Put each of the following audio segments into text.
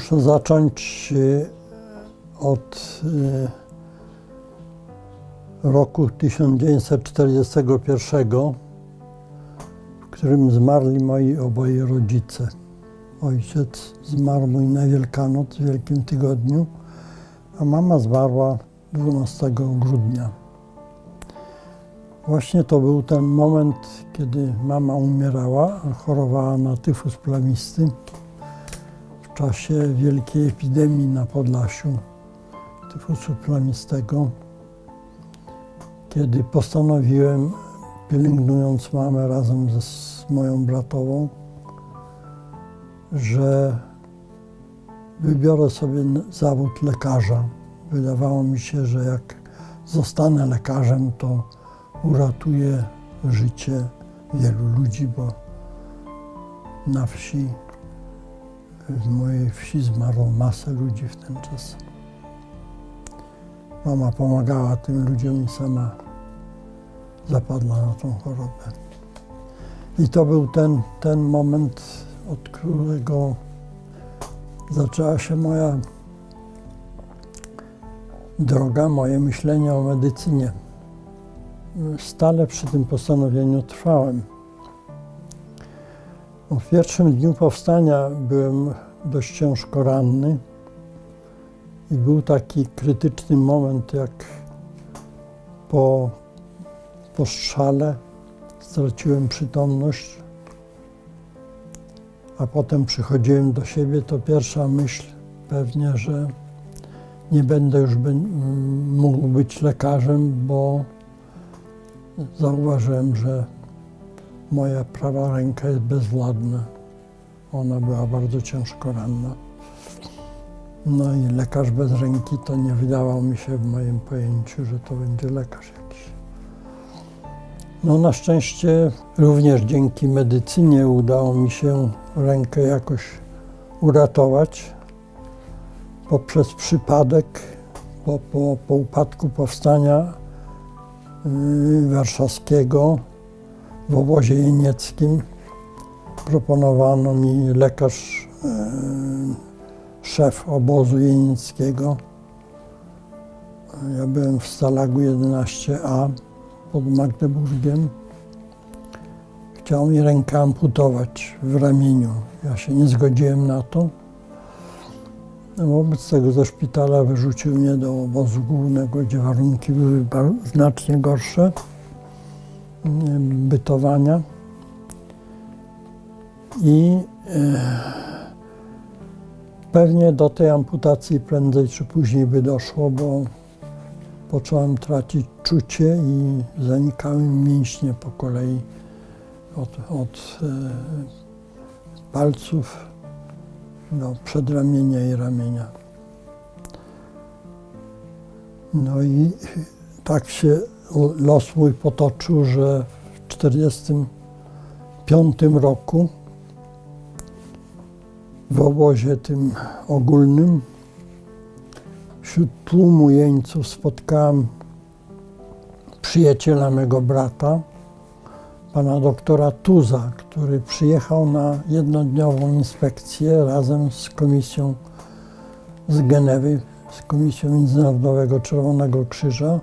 muszę zacząć e, od e, roku 1941, w którym zmarli moi oboje rodzice. Ojciec zmarł mój na Wielkanoc w Wielkim Tygodniu, a mama zmarła 12 grudnia. Właśnie to był ten moment, kiedy mama umierała, chorowała na tyfus plamisty czasie wielkiej epidemii na Podlasiu tyfusu plamistego, kiedy postanowiłem, pielęgnując mamę razem ze, z moją bratową, że wybiorę sobie zawód lekarza. Wydawało mi się, że jak zostanę lekarzem, to uratuję życie wielu ludzi, bo na wsi, w mojej wsi zmarło masę ludzi w ten czas. Mama pomagała tym ludziom i sama zapadła na tą chorobę. I to był ten, ten moment, od którego zaczęła się moja droga, moje myślenie o medycynie. Stale przy tym postanowieniu trwałem. W pierwszym dniu powstania byłem dość ciężko ranny i był taki krytyczny moment, jak po postrzale straciłem przytomność, a potem przychodziłem do siebie, to pierwsza myśl pewnie, że nie będę już by, mógł być lekarzem, bo zauważyłem, że moja prawa ręka jest bezwładna. Ona była bardzo ciężko ranna. No i lekarz bez ręki to nie wydawał mi się w moim pojęciu, że to będzie lekarz jakiś. No na szczęście również dzięki medycynie udało mi się rękę jakoś uratować poprzez przypadek po, po, po upadku powstania yy, warszawskiego w obozie jenieckim proponowano mi lekarz, yy, szef obozu jenieckiego. Ja byłem w Stalagu 11A pod Magdeburgiem. Chciał mi rękę amputować w ramieniu. Ja się nie zgodziłem na to. Wobec tego ze szpitala wyrzucił mnie do obozu głównego, gdzie warunki były znacznie gorsze bytowania. I e, pewnie do tej amputacji prędzej czy później by doszło, bo począłem tracić czucie i zanikały mi mięśnie po kolei od, od e, palców do przedramienia i ramienia. No i tak się los mój potoczył, że w 1945 roku w obozie tym ogólnym wśród tłumu jeńców spotkałem przyjaciela mego brata, pana doktora Tuza, który przyjechał na jednodniową inspekcję razem z komisją z Genewy, z Komisją Międzynarodowego Czerwonego Krzyża.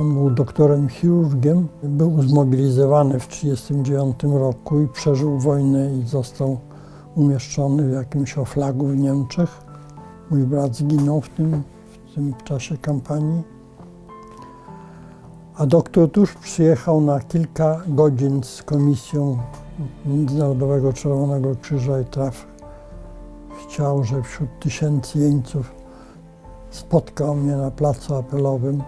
On był doktorem chirurgiem, był zmobilizowany w 1939 roku i przeżył wojnę i został umieszczony w jakimś oflagu w Niemczech. Mój brat zginął w tym, w tym czasie kampanii. A doktor tuż przyjechał na kilka godzin z Komisją Międzynarodowego Czerwonego Krzyża i traf chciał, że wśród tysięcy jeńców spotkał mnie na placu apelowym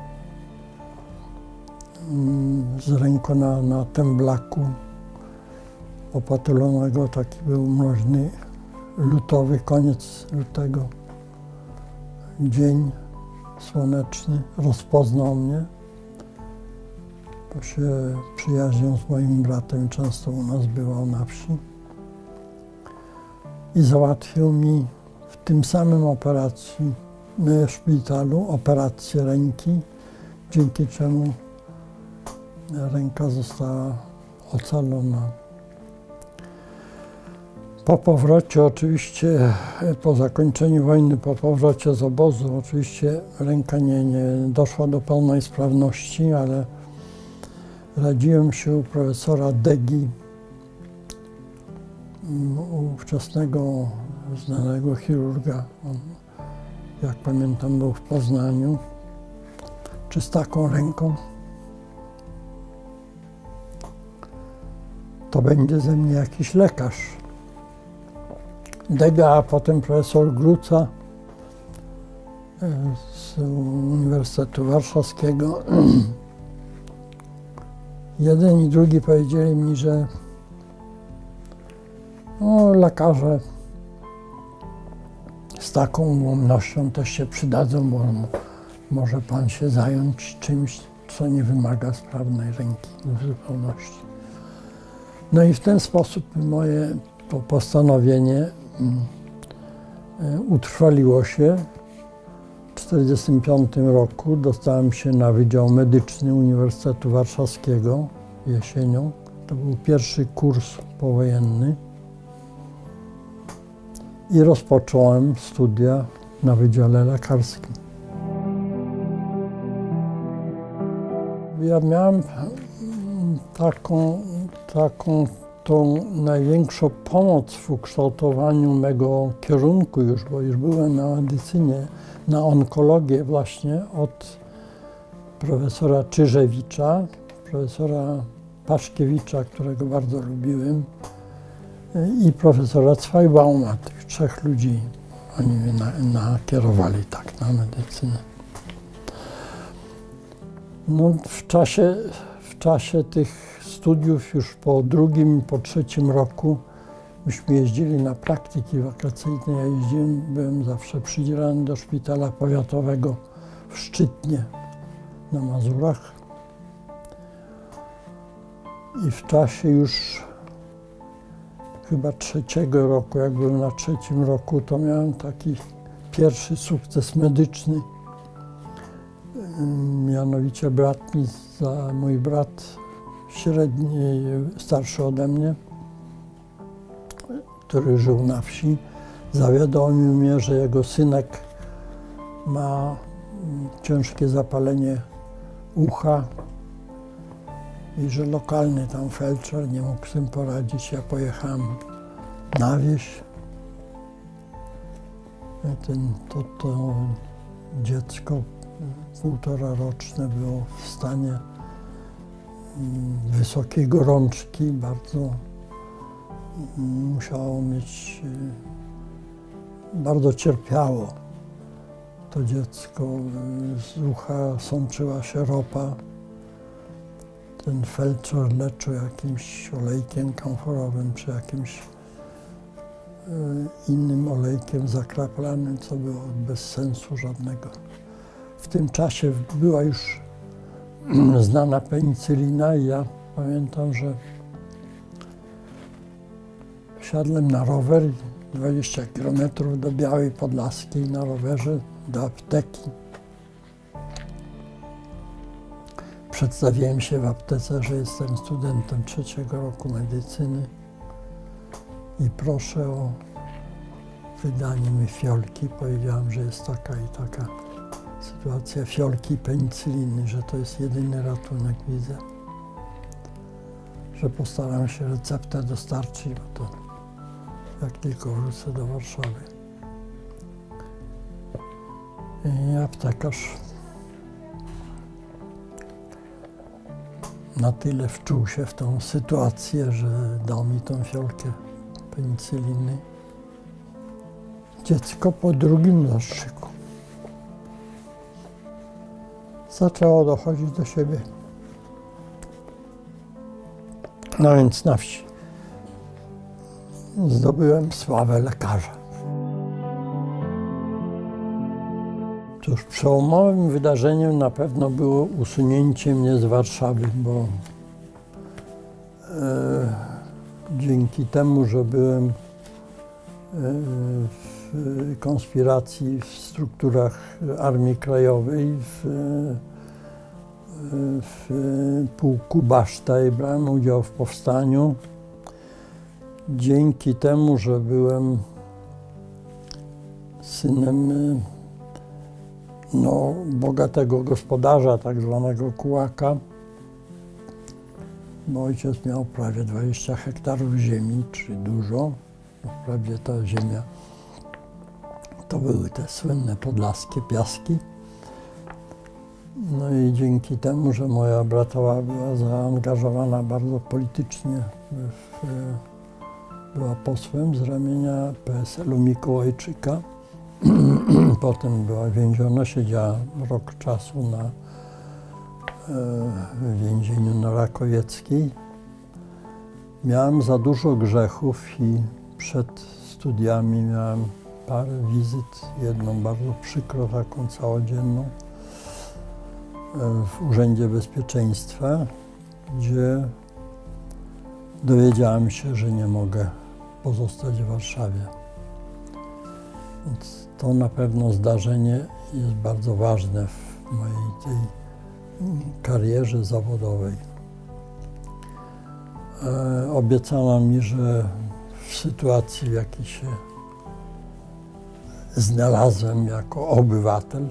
z ręką na, na temblaku opatulonego. Taki był mroźny, lutowy, koniec lutego. Dzień słoneczny. Rozpoznał mnie bo się przyjaźnił z moim bratem, często u nas bywał na wsi. I załatwił mi w tym samym operacji w szpitalu operację ręki, dzięki czemu ręka została ocalona. Po powrocie oczywiście, po zakończeniu wojny, po powrocie z obozu, oczywiście ręka nie, nie doszła do pełnej sprawności, ale radziłem się u profesora Degi, ówczesnego znanego chirurga. On, jak pamiętam, był w Poznaniu, czy z taką ręką. To będzie ze mnie jakiś lekarz. Dega, a potem profesor Gruca e, z Uniwersytetu Warszawskiego. Jeden i drugi powiedzieli mi, że no, lekarze z taką ułomnością też się przydadzą, bo może pan się zająć czymś, co nie wymaga sprawnej ręki w zupełności. No i w ten sposób moje po- postanowienie mm, e, utrwaliło się. W 1945 roku dostałem się na Wydział Medyczny Uniwersytetu Warszawskiego jesienią. To był pierwszy kurs powojenny. I rozpocząłem studia na Wydziale Lekarskim. Ja miałem mm, taką, taką tą największą pomoc w ukształtowaniu mego kierunku już, bo już byłem na medycynie, na onkologię właśnie od profesora Czyżewicza, profesora Paszkiewicza, którego bardzo lubiłem i profesora Zweibauma, tych trzech ludzi. Oni mnie na, nakierowali tak na medycynę. No, w, czasie, w czasie tych studiów już po drugim po trzecim roku myśmy jeździli na praktyki wakacyjne. Ja jeździłem, byłem zawsze przydzielany do szpitala powiatowego w Szczytnie na Mazurach. I w czasie już chyba trzeciego roku, jak byłem na trzecim roku, to miałem taki pierwszy sukces medyczny. Mianowicie brat mi, za, mój brat średni, starszy ode mnie, który żył na wsi, zawiadomił mnie, że jego synek ma mm, ciężkie zapalenie ucha i że lokalny tam felczer nie mógł z tym poradzić. Ja pojechałem na wieś. Ten, to, to dziecko półtora roczne było w stanie mm, wysokiej gorączki, bardzo mm, musiało mieć, y, bardzo cierpiało to dziecko. Z ucha sączyła się ropa. Ten felczer leczył jakimś olejkiem kamforowym, czy jakimś y, innym olejkiem zakraplanym, co było bez sensu żadnego. W tym czasie była już znana penicylina i ja pamiętam, że wsiadłem na rower 20 km do Białej Podlaskiej na rowerze do apteki. Przedstawiłem się w aptece, że jestem studentem trzeciego roku medycyny i proszę o wydanie mi fiolki. Powiedziałem, że jest taka i taka sytuacja fiolki penicyliny, że to jest jedyny ratunek, widzę. Że postaram się receptę dostarczyć, bo to jak tylko wrócę do Warszawy. I aptekarz na tyle wczuł się w tą sytuację, że dał mi tą fiolkę penicyliny. Dziecko po drugim zastrzyku zaczęło dochodzić do siebie. No więc na wsi zdobyłem sławę lekarza. Cóż, przełomowym wydarzeniem na pewno było usunięcie mnie z Warszawy, bo e, dzięki temu, że byłem e, konspiracji w strukturach Armii Krajowej, w, w pułku Baszta i brałem udział w powstaniu, dzięki temu, że byłem synem y, no, bogatego gospodarza, tak zwanego kułaka, bo ojciec miał prawie 20 hektarów ziemi, czyli dużo. Wprawdzie ta ziemia to były te słynne podlaskie piaski. No i dzięki temu, że moja bratowa była zaangażowana bardzo politycznie, w, była posłem z ramienia PSL-u Mikołajczyka. Potem była więziona, siedziała rok czasu na e, w więzieniu na Rakowieckiej. Miałem za dużo grzechów i przed studiami miałem parę wizyt, jedną bardzo przykro, taką całodzienną e, w Urzędzie Bezpieczeństwa, gdzie dowiedziałem się, że nie mogę pozostać w Warszawie. Więc to na pewno zdarzenie jest bardzo ważne w mojej tej karierze zawodowej. E, obiecano mi, że w sytuacji, w jakiej się znalazłem jako obywatel,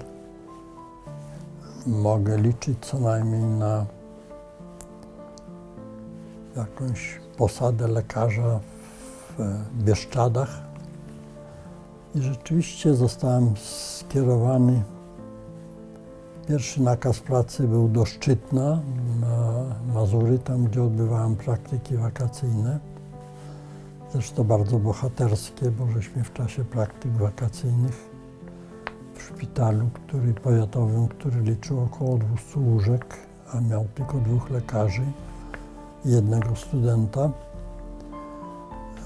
mogę liczyć co najmniej na jakąś posadę lekarza w Bieszczadach. I rzeczywiście zostałem skierowany. Pierwszy nakaz pracy był do Szczytna na Mazury, tam gdzie odbywałem praktyki wakacyjne. Zresztą bardzo bohaterskie, bo żeśmy w czasie praktyk wakacyjnych w szpitalu, który powiatowym, który liczył około 200 łóżek, a miał tylko dwóch lekarzy i jednego studenta.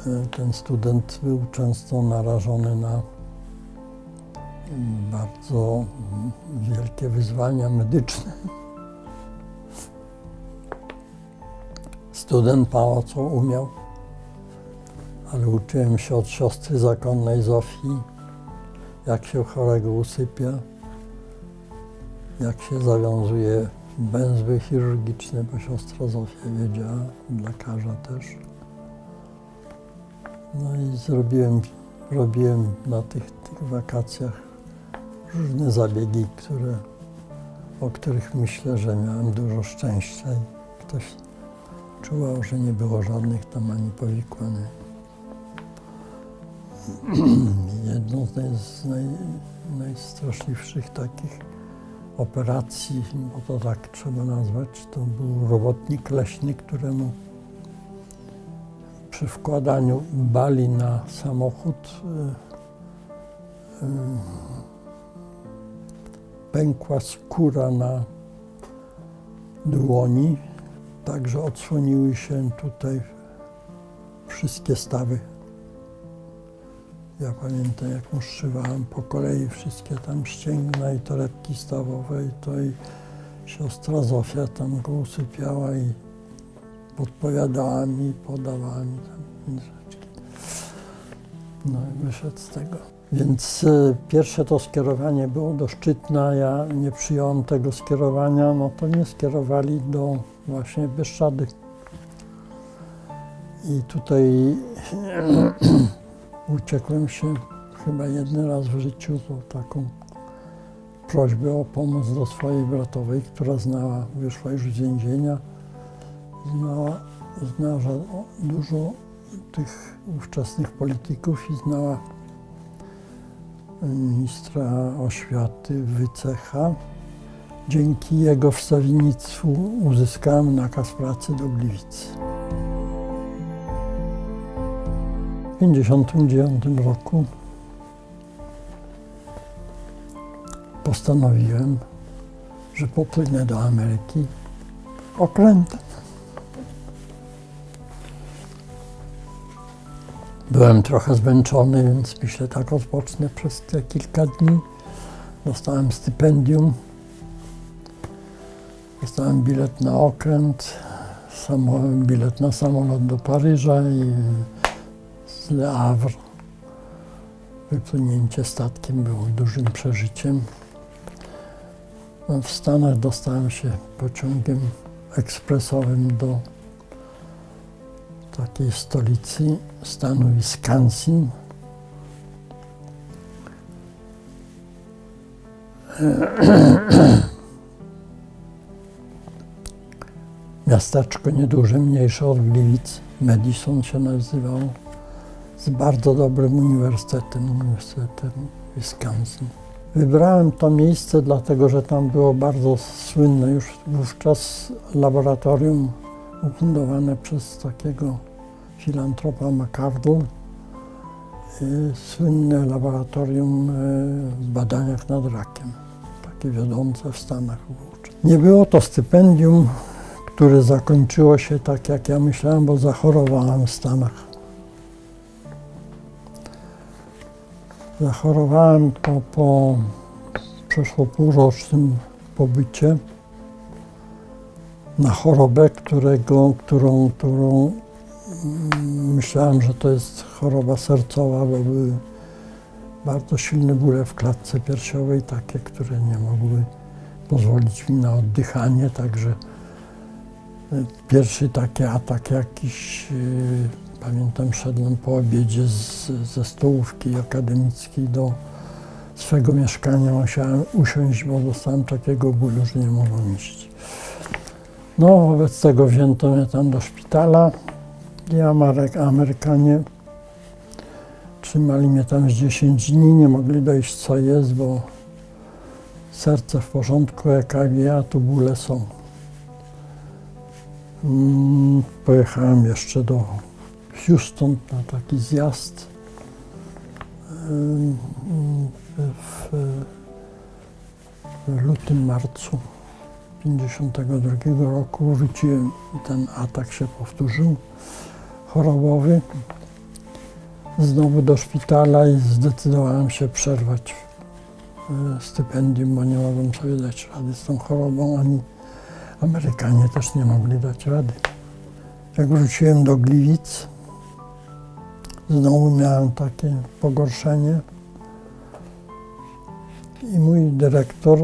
E, Ten student był często narażony na bardzo wielkie wyzwania medyczne. Student mało umiał, ale uczyłem się od siostry zakonnej Zofii, jak się chorego usypia, jak się zawiązuje węzły chirurgiczne, bo siostra Zofia wiedziała, lekarza też. No i zrobiłem, robiłem na tych, tych wakacjach różne zabiegi, które, o których myślę, że miałem dużo szczęścia i ktoś czuwał, że nie było żadnych tam ani powikłań. Jedną z, naj, najstraszliwszych takich operacji, bo to tak trzeba nazwać, to był robotnik leśny, któremu przy wkładaniu bali na samochód y, y, pękła skóra na dłoni, także odsłoniły się tutaj wszystkie stawy. Ja pamiętam, jak mu zszywałem po kolei wszystkie tam ścięgna i torebki stawowe i to i siostra Zofia tam go usypiała i podpowiadała mi, podawała mi tam. No i wyszedł z tego. Więc e, pierwsze to skierowanie było do Szczytna, ja nie przyjąłem tego skierowania, no to mnie skierowali do właśnie Bieszczady. I tutaj uciekłem się chyba jeden raz w życiu, to taką prośbę o pomoc do swojej bratowej, która znała, wyszła już z więzienia, znała, znała dużo tych ówczesnych polityków i znała ministra oświaty Wycecha. Dzięki jego wstawiennictwu uzyskałem nakaz pracy do Gliwic. 1959 roku postanowiłem, że popłynę do Ameryki okrętem. Byłem trochę zmęczony, więc myślę, tak odpocznę przez te kilka dni. Dostałem stypendium, dostałem bilet na okręt, bilet na samolot do Paryża i Le Havre. Wypłynięcie statkiem było dużym przeżyciem. No, W Stanach dostałem się pociągiem ekspresowym do takiej stolicy stanu Wisconsin. Miasteczko nieduże, mniejsze od Gliwic, Madison się nazywało, z bardzo dobrym uniwersytetem, Uniwersytetem Wisconsin. Wybrałem to miejsce dlatego, że tam było bardzo słynne już wówczas laboratorium ufundowane przez takiego filantropa McCardle. y, Słynne laboratorium y, w badaniach nad rakiem, takie wiodące w Stanach wówczas. Nie było to stypendium, które zakończyło się tak, jak ja myślałem, bo zachorowałem w Stanach. Zachorowałem po, po przeszło półrocznym pobycie na chorobę, którego, którą, którą mm, myślałem, że to jest choroba sercowa, bo były bardzo silne bóle w klatce piersiowej, takie, które nie mogły pozwolić mi na oddychanie, także y, pierwszy taki atak jakiś, y, pamiętam, szedłem po obiedzie z, ze stołówki akademickiej do swego mieszkania, musiałem usiąść, bo dostałem takiego bólu, że nie mogłem iść. No, wobec tego wzięto mnie tam do szpitala i Ameryk- Amerykanie trzymali mnie tam z 10 dni, nie mogli dojść co jest, bo serce w porządku, EKG, a tu bóle są. Mm, Pojechałem jeszcze do Houston na taki zjazd. W lutym, marcu 52 roku wróciłem i ten atak się powtórzył chorobowy. Znowu do szpitala i zdecydowałem się przerwać e, stypendium, bo nie mogłem sobie dać rady z tą chorobą, ani Amerykanie też nie mogli dać rady. Jak wróciłem do Gliwic, znowu miałem takie pogorszenie i mój dyrektor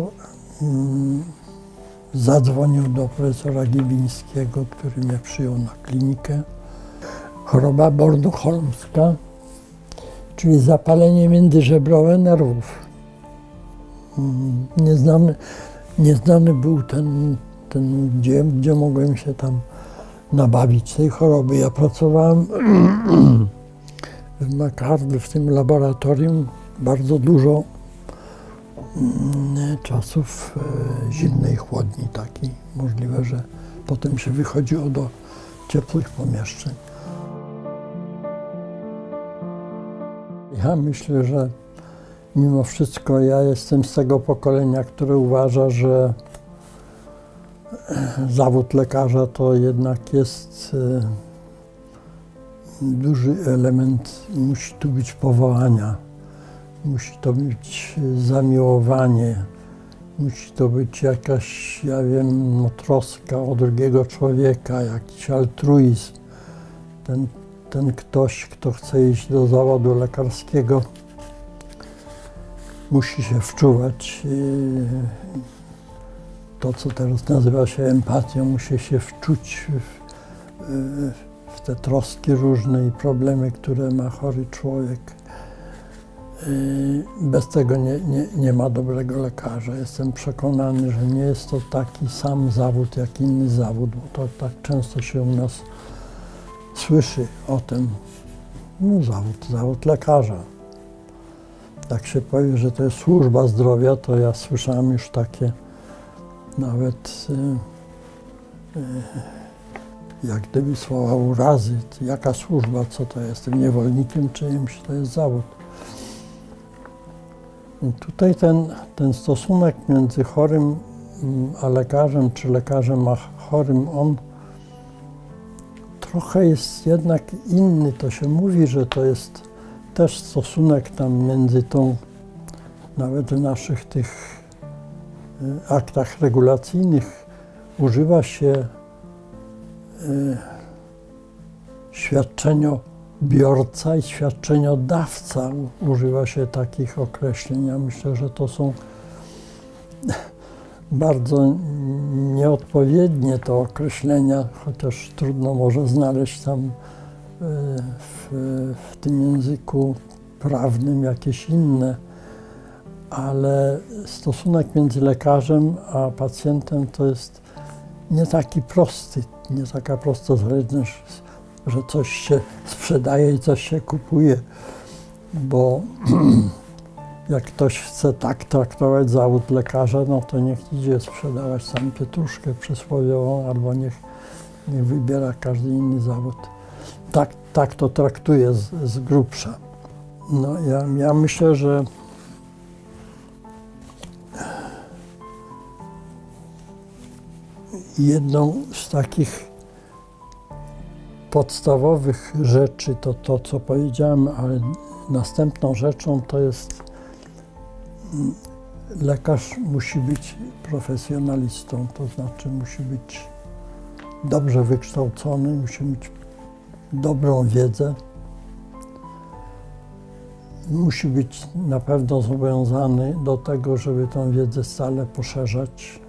mm, zadzwonił do profesora Gibińskiego, który mnie przyjął na klinikę. Choroba bornholmska, czyli zapalenie międzyżebrowe nerwów. Mm, Nieznany, nieznany był ten, ten gdzie, gdzie mogłem się tam nabawić tej choroby. Ja pracowałem McCardle, w tym laboratorium, bardzo dużo mm, czasów e, zimnej chłodni takiej. Możliwe, że potem się wychodziło do ciepłych pomieszczeń. Ja myślę, że mimo wszystko ja jestem z tego pokolenia, które uważa, że e, zawód lekarza to jednak jest e, duży element, musi tu być powołania, musi to być zamiłowanie, musi to być jakaś, ja wiem, no, troska o drugiego człowieka, jakiś altruizm. Ten, ten ktoś, kto chce iść do zawodu lekarskiego, musi się wczuwać. To, co teraz nazywa się empatią, musi się wczuć w, yy, te troski różne i problemy, które ma chory człowiek. Yy, Bez tego nie, nie, nie ma dobrego lekarza. Jestem przekonany, że nie jest to taki sam zawód jak inny zawód, bo to tak często się u nas słyszy o tym. No, zawód, zawód lekarza. Jak się powie, że to jest służba zdrowia, to ja słyszałem już takie nawet y, y, jak gdyby słowa urazy. Jaka służba, co to jest? Jestem niewolnikiem czyimś, to jest zawód. I tutaj ten, ten stosunek między chorym mm, a lekarzem, czy lekarzem a chorym, on trochę jest jednak inny. To się mówi, że to jest też stosunek tam między tą, nawet w naszych tych y, aktach regulacyjnych używa się świadczeniobiorca i świadczeniodawca. Używa się takich określeń. Ja myślę, że to są bardzo nieodpowiednie te określenia, chociaż trudno może znaleźć tam w, w tym języku prawnym jakieś inne, ale stosunek między lekarzem a pacjentem to jest nie taki prosty, nie taka prosta zależność, że coś się sprzedaje i coś się kupuje, bo jak ktoś chce tak traktować zawód lekarza, no to niech idzie sprzedawać sam pietruszkę przysłowiową, albo niech, niech wybiera każdy inny zawód. Tak, tak to traktuje z, z grubsza. No ja, ja myślę, że jedną z takich podstawowych rzeczy to to, co powiedziałem, ale następną rzeczą to jest mm, lekarz musi być profesjonalistą, to znaczy musi być dobrze wykształcony, musi mieć dobrą wiedzę. Musi być na pewno zobowiązany do tego, żeby tę wiedzę stale poszerzać,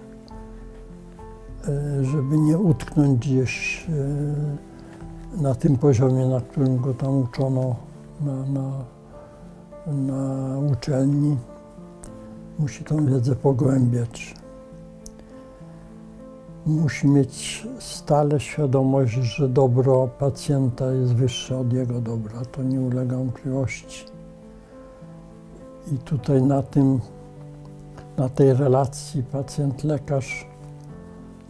żeby nie utknąć gdzieś e, na tym poziomie, na którym go tam uczono na, na, na uczelni. Musi tą wiedzę pogłębiać. Musi mieć stale świadomość, że dobro pacjenta jest wyższe od jego dobra. To nie ulega wątpliwości. I tutaj na tym, na tej relacji pacjent-lekarz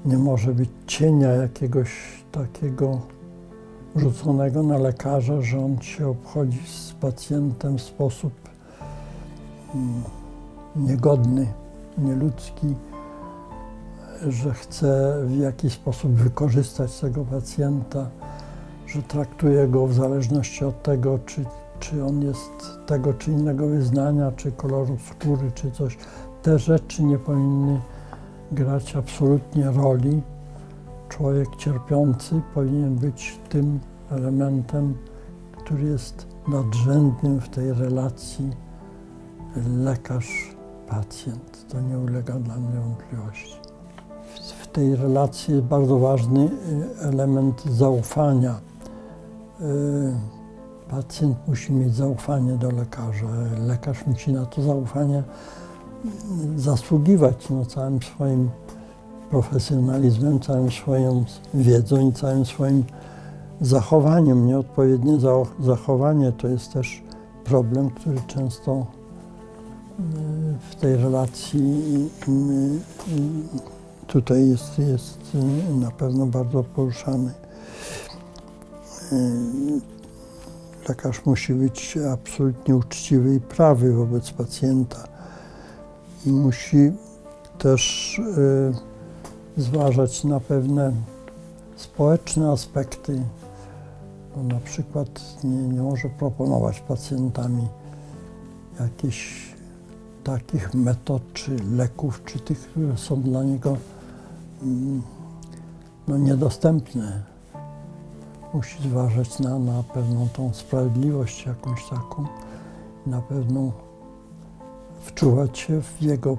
nie może być cienia jakiegoś takiego rzuconego na lekarza, że on się obchodzi z pacjentem w sposób mm, niegodny, nieludzki, że chce w jakiś sposób wykorzystać tego pacjenta, że traktuje go w zależności od tego, czy, czy on jest tego czy innego wyznania, czy koloru skóry, czy coś. Te rzeczy nie powinny grać absolutnie roli. Człowiek cierpiący powinien być tym elementem, który jest nadrzędnym w tej relacji lekarz-pacjent. To nie ulega dla mnie wątpliwości. W- tej relacji jest bardzo ważny y, element zaufania. Y, Pacjent musi mieć zaufanie do lekarza. Lekarz musi na to zaufanie zasługiwać no, całym swoim profesjonalizmem, całym swoją wiedzą i całym swoim zachowaniem. Nieodpowiednie za- zachowanie to jest też problem, który często y, w tej relacji tutaj jest, jest na pewno bardzo poruszany. Y, Lekarz musi być absolutnie uczciwy i prawy wobec pacjenta. Musi też y, zważać na pewne społeczne aspekty. No, na przykład nie, nie może proponować pacjentami jakichś takich metod, czy leków, czy tych, które są dla niego mm, no, niedostępne. Musi zważać na, na pewną tą sprawiedliwość jakąś taką, na pewną wczuwać się w jego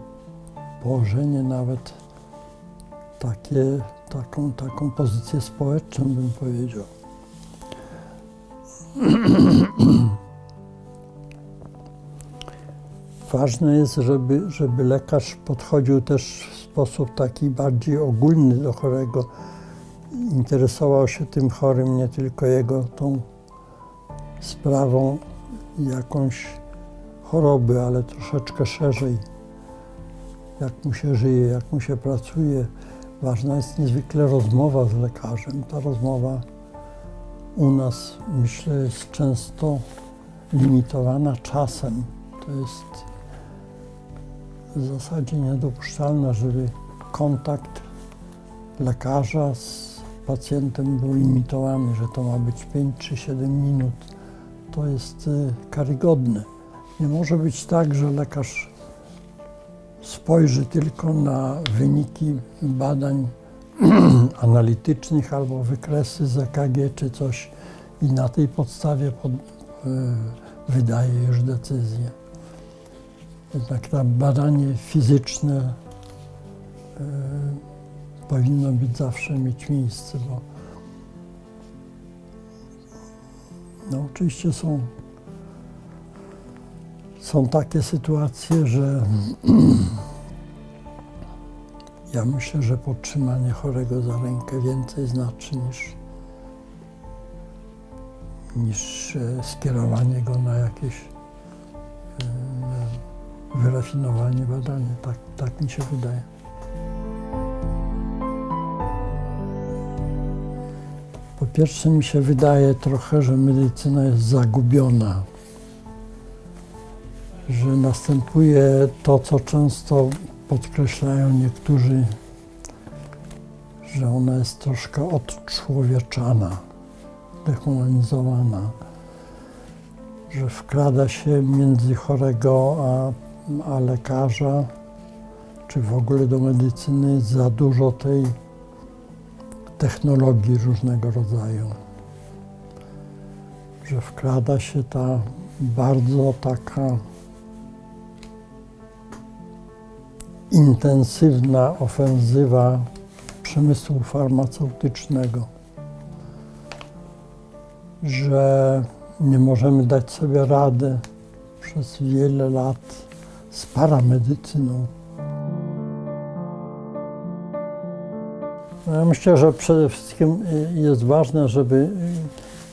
położenie, nawet takie, taką, taką pozycję społeczną, bym powiedział. Ważne jest, żeby, żeby lekarz podchodził też w sposób taki bardziej ogólny do chorego, interesował się tym chorym, nie tylko jego tą sprawą jakąś choroby, ale troszeczkę szerzej, jak mu się żyje, jak mu się pracuje. Ważna jest niezwykle rozmowa z lekarzem. Ta rozmowa u nas, myślę, jest często limitowana czasem. To jest w zasadzie niedopuszczalne, żeby kontakt lekarza z pacjentem był limitowany, że to ma być 5 czy 7 minut. To jest y, karygodne. Nie może być tak, że lekarz spojrzy tylko na wyniki badań analitycznych albo wykresy z EKG czy coś i na tej podstawie pod, y, wydaje już decyzję. Jednak to badanie fizyczne y, powinno być zawsze mieć miejsce, bo No oczywiście są, są takie sytuacje, że ja myślę, że podtrzymanie chorego za rękę więcej znaczy niż, niż e, skierowanie go na jakieś e, wyrafinowanie badania. Tak, tak mi się wydaje. Po pierwsze mi się wydaje trochę, że medycyna jest zagubiona. Że następuje to, co często podkreślają niektórzy, że ona jest troszkę odczłowieczana, dehumanizowana, że wkrada się między chorego a, a lekarza, czy w ogóle do medycyny za dużo tej technologii różnego rodzaju. Że wkrada się ta bardzo taka intensywna ofensywa przemysłu farmaceutycznego, że nie możemy dać sobie rady przez wiele lat z paramedycyną. No Ja myślę, że przede wszystkim y, jest ważne, żeby y,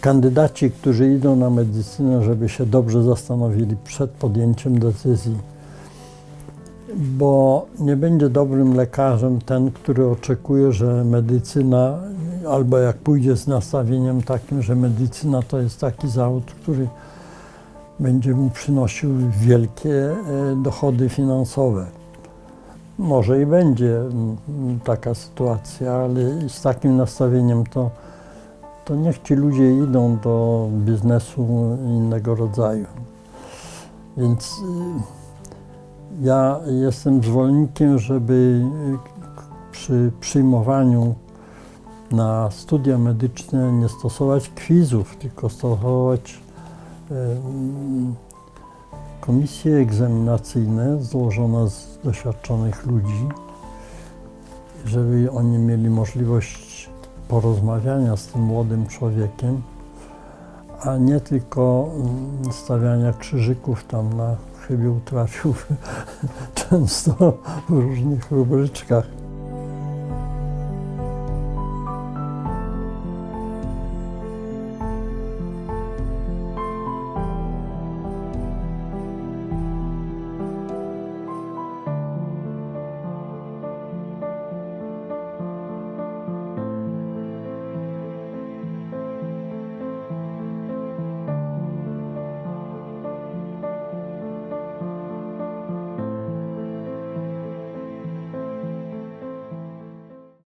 kandydaci, którzy idą na medycynę, żeby się dobrze zastanowili przed podjęciem decyzji. Bo nie będzie dobrym lekarzem ten, który oczekuje, że medycyna, albo jak pójdzie z nastawieniem takim, że medycyna to jest taki zawód, który będzie mu przynosił wielkie e, dochody finansowe. Może i będzie taka sytuacja, ale z takim nastawieniem to, to niech ci ludzie idą do biznesu innego rodzaju. Więc y, ja jestem zwolennikiem, żeby przy przyjmowaniu na studia medyczne nie stosować kwizów, tylko stosować komisje egzaminacyjne złożone z doświadczonych ludzi, żeby oni mieli możliwość porozmawiania z tym młodym człowiekiem, a nie tylko stawiania krzyżyków tam na chybił trafił często w różnych rubryczkach.